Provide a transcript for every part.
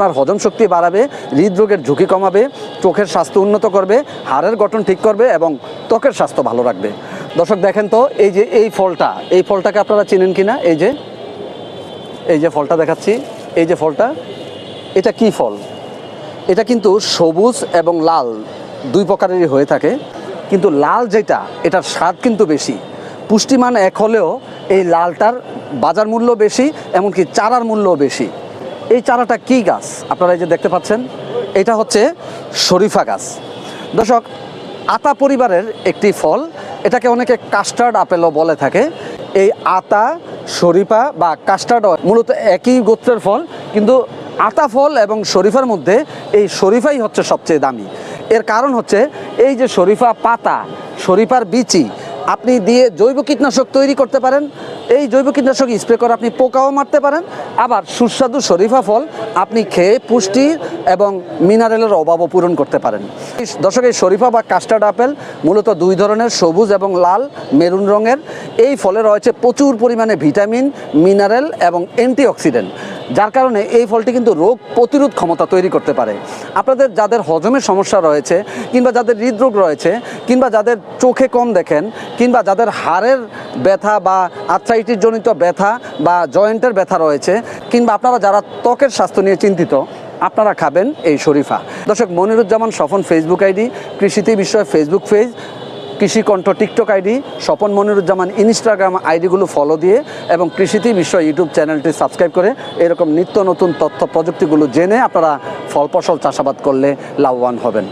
আপনার হজম শক্তি বাড়াবে, হৃদরোগের ঝুঁকি কমাবে, চোখের স্বাস্থ্য উন্নত করবে, হাড়ের গঠন ঠিক করবে এবং ত্বকের স্বাস্থ্য ভালো রাখবে। দর্শক, দেখেন তো, এই যে এই ফলটা, এই ফলটাকে আপনারা চিনেন কি না এই যে এই যে ফলটা দেখাচ্ছি, এই যে ফলটা, এটা কি ফল? এটা কিন্তু সবুজ এবং লাল, দুই প্রকারেরই হয়ে থাকে। কিন্তু লাল যেটা, এটার স্বাদ কিন্তু বেশি। পুষ্টিমান এক হলেও এই লালটার বাজার মূল্য বেশি, এমনকি চারার মূল্যও বেশি। এই চারাটা কি গাছ? আপনারা এই যে দেখতে পাচ্ছেন, এটা হচ্ছে শরীফা গাছ। দর্শক, আতা পরিবারের একটি ফল, এটাকে অনেকে কাস্টার্ড আপেলও বলে থাকে। এই আতা, শরীফা বা কাস্টার্ড মূলত একই গোত্রের ফল, কিন্তু আতা ফল এবং শরীফার মধ্যে এই শরীফাই হচ্ছে সবচেয়ে দামি। এর কারণ হচ্ছে, এই যে শরীফা পাতা, শরীফার বিচি আপনি দিয়ে জৈব কীটনাশক তৈরি করতে পারেন। এই জৈব কীটনাশক স্প্রে করে আপনি পোকাও মারতে পারেন। আবার সুস্বাদু শরীফা ফল আপনি খেয়ে পুষ্টি এবং মিনারেলের অভাবও পূরণ করতে পারেন। দর্শক, এই শরীফা বা কাস্টার্ড আপেল মূলত দুই ধরনের সবুজ এবং লাল, মেরুন রঙের। এই ফলে রয়েছে প্রচুর পরিমাণে ভিটামিন, মিনারেল এবং অ্যান্টিঅক্সিডেন্ট। যার কারণে এই ফলটি কিন্তু রোগ প্রতিরোধ ক্ষমতা তৈরি করতে পারে। আপনাদের যাদের হজমের সমস্যা রয়েছে, কিংবা যাদের হৃদরোগ রয়েছে, কিংবা যাদের চোখে কম দেখেন, কিংবা যাদের হাড়ের ব্যথা বা আর্থ্রাইটিস জনিত ব্যথা বা জয়েন্টের ব্যথা রয়েছে, কিংবা আপনারা যারা ত্বকের স্বাস্থ্য নিয়ে চিন্তিত, আপনারা খাবেন এই শরীফা। দর্শক, মনিরুজ্জামান স্বপন ফেসবুক আইডি কৃষিতে বিষয়ে Facebook page Krishi Kantho, TikTok ID, Swapan Moniruzzaman Instagram আইডিগুলো follow দিয়ে এবং কৃষিতে বিশ্ব ইউটিউব চ্যানেলটি সাবস্ক্রাইব করে এরকম নিত্য নতুন তথ্য, প্রযুক্তিগুলো জেনে আপনারা ফল ফসল চাষাবাদ করলে লাভবান হবেন।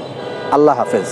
আল্লাহ হাফেজ।